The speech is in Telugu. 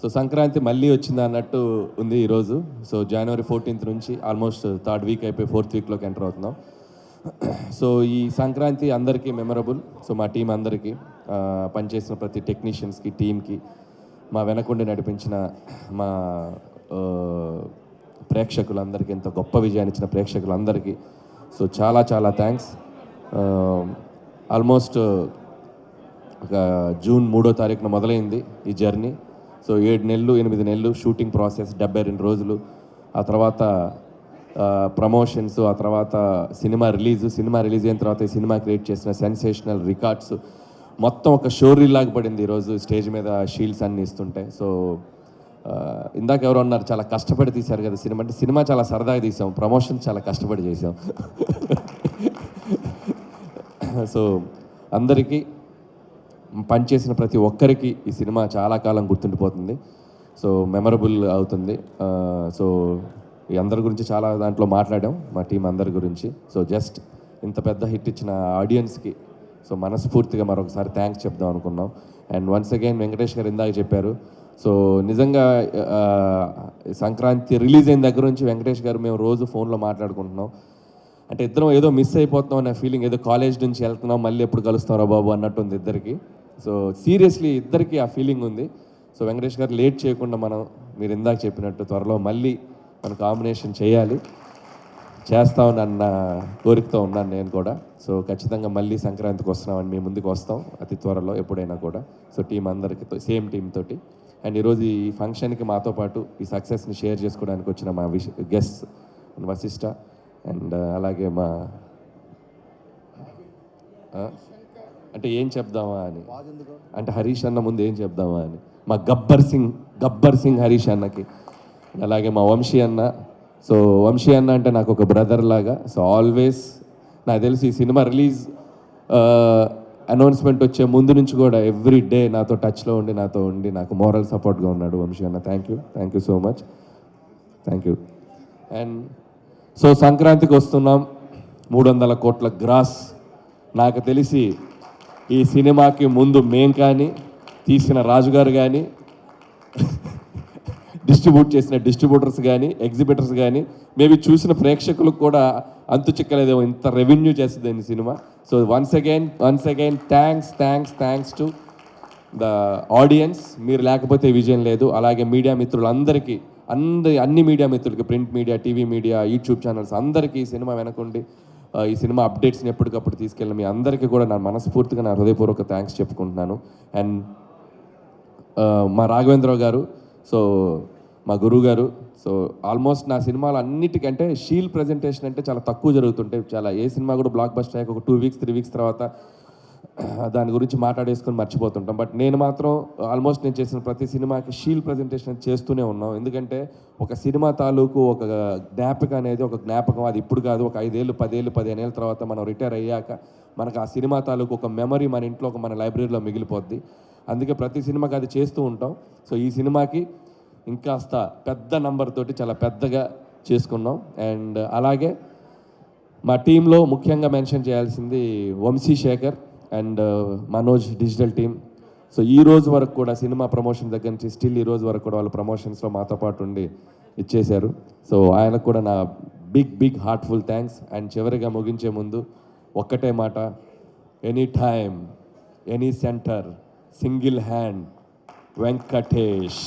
సో సంక్రాంతి మళ్ళీ వచ్చింది అన్నట్టు ఉంది ఈరోజు. సో జనవరి ఫోర్టీన్త్ నుంచి ఆల్మోస్ట్ థర్డ్ వీక్ అయిపోయి ఫోర్త్ వీక్లోకి ఎంటర్ అవుతున్నాం. సో ఈ సంక్రాంతి అందరికీ మెమరబుల్ సో మా టీం అందరికీ పనిచేసిన ప్రతి టెక్నీషియన్స్కి టీంకి మా వెనకుండి నడిపించిన మా ప్రేక్షకులందరికీ ఇంత గొప్ప విజయాన్ని ఇచ్చిన ప్రేక్షకులందరికీ సో చాలా చాలా థ్యాంక్స్ ఆల్మోస్ట్ ఒక జూన్ మూడో తారీఖున మొదలైంది ఈ జర్నీ సో ఏడు నెలలు ఎనిమిది నెలలు షూటింగ్ ప్రాసెస్ డెబ్బై రెండు రోజులు. ఆ తర్వాత ప్రమోషన్స్ ఆ తర్వాత సినిమా రిలీజ్ సినిమా రిలీజ్ అయిన తర్వాత ఈ సినిమా క్రియేట్ చేసిన సెన్సేషనల్ రికార్డ్స్. మొత్తం ఒక షోరీ లాగా పడింది ఈరోజు స్టేజ్ మీద షీల్డ్స్ అన్ని ఇస్తుంటే. సో ఇందాక ఎవరు అన్నారు చాలా కష్టపడి తీశారు కదా సినిమా. అంటే సినిమా చాలా సరదాగా తీసాం ప్రమోషన్ చాలా కష్టపడి చేసాం. సో అందరికీ పనిచేసిన ప్రతి ఒక్కరికి ఈ సినిమా చాలా కాలం గుర్తుండిపోతుంది. సో మెమరబుల్ అవుతుంది. సో ఈ అందరి గురించి చాలా దాంట్లో మాట్లాడాం మా టీం అందరి గురించి. సో జస్ట్ ఇంత పెద్ద హిట్ ఇచ్చిన ఆడియన్స్కి సో మనస్ఫూర్తిగా మరొకసారి థ్యాంక్స్ చెప్దాం అనుకున్నాం. అండ్ వన్స్ అగైన్ వెంకటేష్ గారు ఇందాక చెప్పారు. సో నిజంగా సంక్రాంతి రిలీజ్ అయిన దగ్గర నుంచి వెంకటేష్ గారు మేము రోజు ఫోన్లో మాట్లాడుకుంటున్నాం. అంటే ఇద్దరం ఏదో మిస్ అయిపోతున్నాం అనే ఫీలింగ్ ఏదో కాలేజ్ నుంచి వెళ్తున్నాం మళ్ళీ ఎప్పుడు కలుస్తారా బాబు అన్నట్టు ఉంది ఇద్దరికి. సో సీరియస్లీ ఇద్దరికి ఆ ఫీలింగ్ ఉంది. సో వెంకటేష్ గారు లేట్ చేయకుండా మనం మీరు ఇందాక చెప్పినట్టు త్వరలో మళ్ళీ మన కాంబినేషన్ చేయాలి. చేస్తామని అన్న కోరికతో ఉన్నాను నేను కూడా. సో ఖచ్చితంగా మళ్ళీ సంక్రాంతికి వస్తున్నామని మీ ముందుకు వస్తాం అతి త్వరలో ఎప్పుడైనా కూడా. సో టీం అందరికి సేమ్ టీం తోటి. అండ్ ఈరోజు ఈ ఫంక్షన్కి మాతో పాటు ఈ సక్సెస్ని షేర్ చేసుకోవడానికి వచ్చిన మా విష గెస్ట్ వశిష్ట అండ్ అలాగే మా అంటే ఏం చెప్దామా అని. అంటే హరీష్ అన్న ముందు ఏం చెప్దామా అని. మా గబ్బర్ సింగ్ గబ్బర్ సింగ్ హరీష్ అన్నకి. అలాగే మా వంశీ అన్న. సో వంశీ అన్న అంటే నాకు ఒక బ్రదర్ లాగా. సో ఆల్వేస్ నాకు తెలిసి ఈ సినిమా రిలీజ్ అనౌన్స్మెంట్ వచ్చే ముందు నుంచి కూడా ఎవ్రీ డే నాతో టచ్లో ఉండి నాతో ఉండి నాకు మోరల్ సపోర్ట్గా ఉన్నాడు వంశీ అన్న. Thank you thank you so much thank you and so సంక్రాంతికి వస్తున్నాం. మూడు వందల కోట్ల గ్రాస్. నాకు తెలిసి ఈ సినిమాకి ముందు మేం కానీ తీసిన రాజుగారు కానీ డిస్ట్రిబ్యూట్ చేసిన డిస్ట్రిబ్యూటర్స్ కానీ ఎగ్జిబిటర్స్ కానీ మేబీ చూసిన ప్రేక్షకులకు కూడా అంతు చిక్కలేదేమో ఇంత రెవెన్యూ చేస్తుంది cinema. So once again once again thanks thanks thanks to the audience మీరు లేకపోతే విజయం లేదు. అలాగే మీడియా మిత్రులందరికీ అందరి అన్ని మీడియా మిత్రులకి print media TV media YouTube channels అందరికీ ఈ సినిమా వెనకుండి ఈ సినిమా అప్డేట్స్ని ఎప్పటికప్పుడు తీసుకెళ్ళిన మీ అందరికీ కూడా నా మనస్ఫూర్తిగా నా హృదయపూర్వక థ్యాంక్స్ చెప్పుకుంటున్నాను. అండ్ మా రాఘవేంద్రరావు గారు సో మా గురువు గారు సో ఆల్మోస్ట్ నా సినిమాలు అన్నిటికంటే షీల్ ప్రజెంటేషన్ అంటే చాలా తక్కువ జరుగుతుంటాయి చాలా ఏ సినిమా కూడా బ్లాక్ బస్టర్ అయ్యాక ఒక టూ వీక్స్ త్రీ వీక్స్ తర్వాత దాని గురించి మాట్లాడేసుకొని మర్చిపోతుంటాం. బట్ నేను మాత్రం ఆల్మోస్ట్ నేను చేసిన ప్రతి సినిమాకి షీల్ ప్రజెంటేషన్ చేస్తూనే ఉన్నాం. ఎందుకంటే ఒక సినిమా తాలూకు ఒక జ్ఞాపకం అనేది ఒక జ్ఞాపకం. అది ఇప్పుడు కాదు ఒక ఐదేళ్ళు పదేళ్ళు పదిహేను ఏళ్ళ తర్వాత మనం రిటైర్ అయ్యాక మనకు ఆ సినిమా తాలూకు ఒక మెమరీ మన ఇంట్లో ఒక మన లైబ్రరీలో మిగిలిపోద్ది. అందుకే ప్రతి సినిమాకి అది చేస్తూ ఉంటాం. సో ఈ సినిమాకి ఇంకాస్త పెద్ద నంబర్ తోటి చాలా పెద్దగా చేసుకున్నాం. అండ్ అలాగే మా టీంలో ముఖ్యంగా మెన్షన్ చేయాల్సింది Vamshi Shekhar. And uh, Manoj digital team. So ఈ రోజు వరకు కూడా సినిమా ప్రమోషన్ దగ్గర నుంచి స్టిల్ ఈ రోజు వరకు కూడా వాళ్ళు ప్రమోషన్స్లో మాతో పాటు ఉండి ఇచ్చేశారు. సో ఆయనకు కూడా నా big big heartful thanks. And చివరిగా ముగించే ముందు ఒక్కటే మాట. Any time any centre single hand Venkatesh.